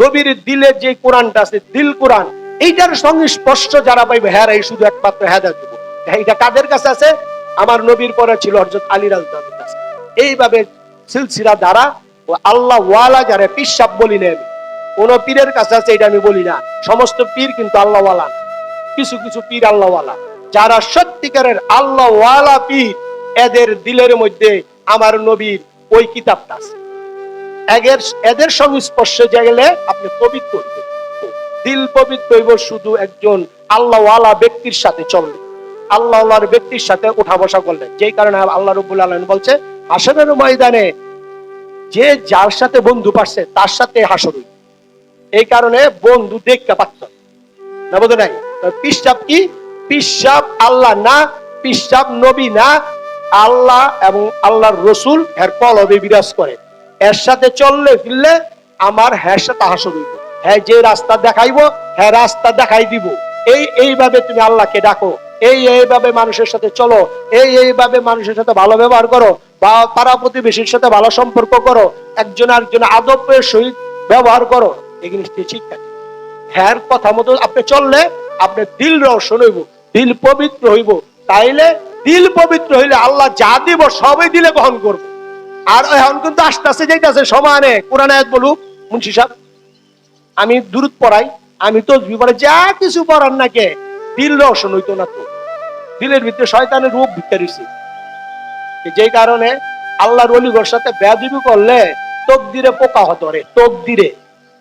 নবীর দিলে যে কোরআনটা আছে, দিল কোরআন, এইটার সঙ্গে স্পষ্ট যারা পাইবে হ্যাঁ এই শুধু একমাত্র হ্যাঁ দেব। এইটা কাদের কাছে আছে? আমার নবীর পরে ছিল হজরত আলী রাজদানের কাছে এইভাবে সিলসিলা দ্বারা ও আল্লাহ ওয়ালা যারা পিসাব বলি না আমি কোন পীরের কাছে আছে, এটা আমি বলি না। সমস্ত পীর কিন্তু আল্লাহ ওয়ালা। কিছু কিছু পীর আল্লাহ ওয়ালা। যারা সত্যিকারের আল্লাহ ওয়ালা পীর, এদের দিলের মধ্যে আমার নবীর ওই কিতাবটা আছে। এদের এদের সংস্পর্শে গেলে আপনি পবিত্র হইবেন। দিল পবিত্র হইব শুধু একজন আল্লাহওয়ালা ব্যক্তির সাথে চললে। আল্লাহওয়ালার ব্যক্তির সাথে উঠা বসা করলে। যেই কারণে আল্লাহ রবুল আলম বলছে, হাসনের ময়দানে যে যার সাথে বন্ধু পাচ্ছে, তার সাথে হাসর এই কারণে বন্ধু দেখতে পাচ্ছ। না বোধ নাই? পিসাব কি? পিসাব আল্লাহ না পিসাব নবী না। আল্লাহ এবং আল্লাহর রসুল এর কলবে বিরাজ করে। এর সাথে চললে ফিরলে আমার হ্যার সাথে হাসর হইব হ্যাঁ যে রাস্তা দেখাইবো হ্যাঁ রাস্তা দেখাই দিব। এই, এইভাবে তুমি আল্লাহকে ডাকো। এই, এইভাবে মানুষের সাথে চলো। এই, এইভাবে মানুষের সাথে ভালো ব্যবহার করো। বা পাড়া প্রতিবেশীর সাথে ভালো সম্পর্ক করো। একজন আরেকজন আদবের সহিত ব্যবহার করো। এই জিনিসটি শিক্ষা হ্যার কথা মতো আপনি চললে আপনি দিল রোশন হইব, দিল পবিত্র হইব। তাইলে দিল পবিত্র হইলে আল্লাহ যা দিব সবই দিলে গ্রহণ করব। আর এখন কিন্তু আস্তে আস্তে যাইতেছে সমানে কোরআন আয়াত বলুক, মুন্সি সাহেব, আমি দূরত পড়াই, আমি তো পড়াই, যা কিছু পড়ার না কে দিল রোশন হইতো না তো। দিলের ভিতরে শয়তানের রূপ ভিতরে যেই কারণে আল্লাহর অলিগর সাথে বেয়াদিবি করলে তকদিরে পোকা ধরে তকদিরে।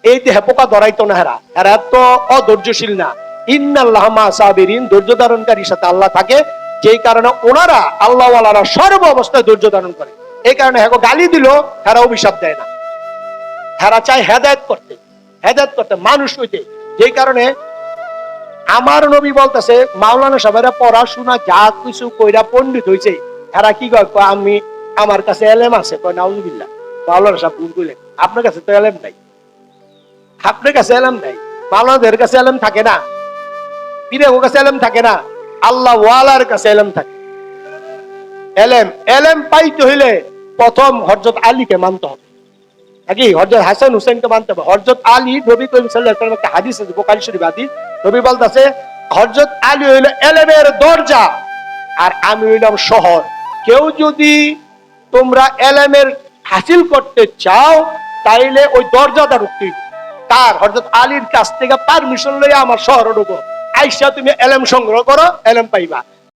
এই দেহে পোকা ধরাইতো না হেরা। হেরা তো অধৈর্যশীল না। ইন্নাল্লাহ মা সাবিরিন, ধৈর্য ধারণকারীর সাথে আল্লাহ থাকে। যেই কারণে ওনারা আল্লাহ ওয়ালারা সর্ব অবস্থায় ধৈর্য ধারণ করে। এই কারণে হ্যাঁ গালি দিল হেরা অভিশাপ দেয় না। হেরা চায় হেদায়ত করতে। হেদায়ত করতে, মানুষ হইতে। যেই কারণে আমার নবী বলতেছে, মাওলানা সাহেবেরা পড়াশোনা যা কিছু কইরা পণ্ডিত হইছে এরা কি কয়? আমি, আমার কাছে এলেম আছে। কয়, নাউজুবিল্লাহ। মাওলানা সাহেব ভুল কইলেন। আপনার কাছে তো এলেম নাই। আপনার কাছে এলেম নাই? মাওলানাদের কাছে এলেম থাকে না। পীরের কাছে এলেম থাকে না? আল্লাহ ওয়ালার কাছে এলেম থাকে। এলেম এলেম পাইতে হইলে প্রথম হজরত আলীকে মানতে হবে। নাকি? হজরত হাসান হুসেনকে মানতে হবে। হজরত আলী নবী করিম ওয়াসাল্লাম একটা হাদিস আছে, বুখারী শরীফ হাদিস। নবী বলতাছে হজরত আলী হইল এলেমের দরজা আর আমি হইলাম শহর। কেউ যদি তোমরা এলেমের হাসিল করতে চাও, তাইলে ওই দরজাটা রুখতে। তার হজরত আলীর কাছ থেকে পারমিশন লইয়া আমার শহরে ঢুকো। আইসা তুমি এলেম সংগ্রহ করো, এলেম পাইবা।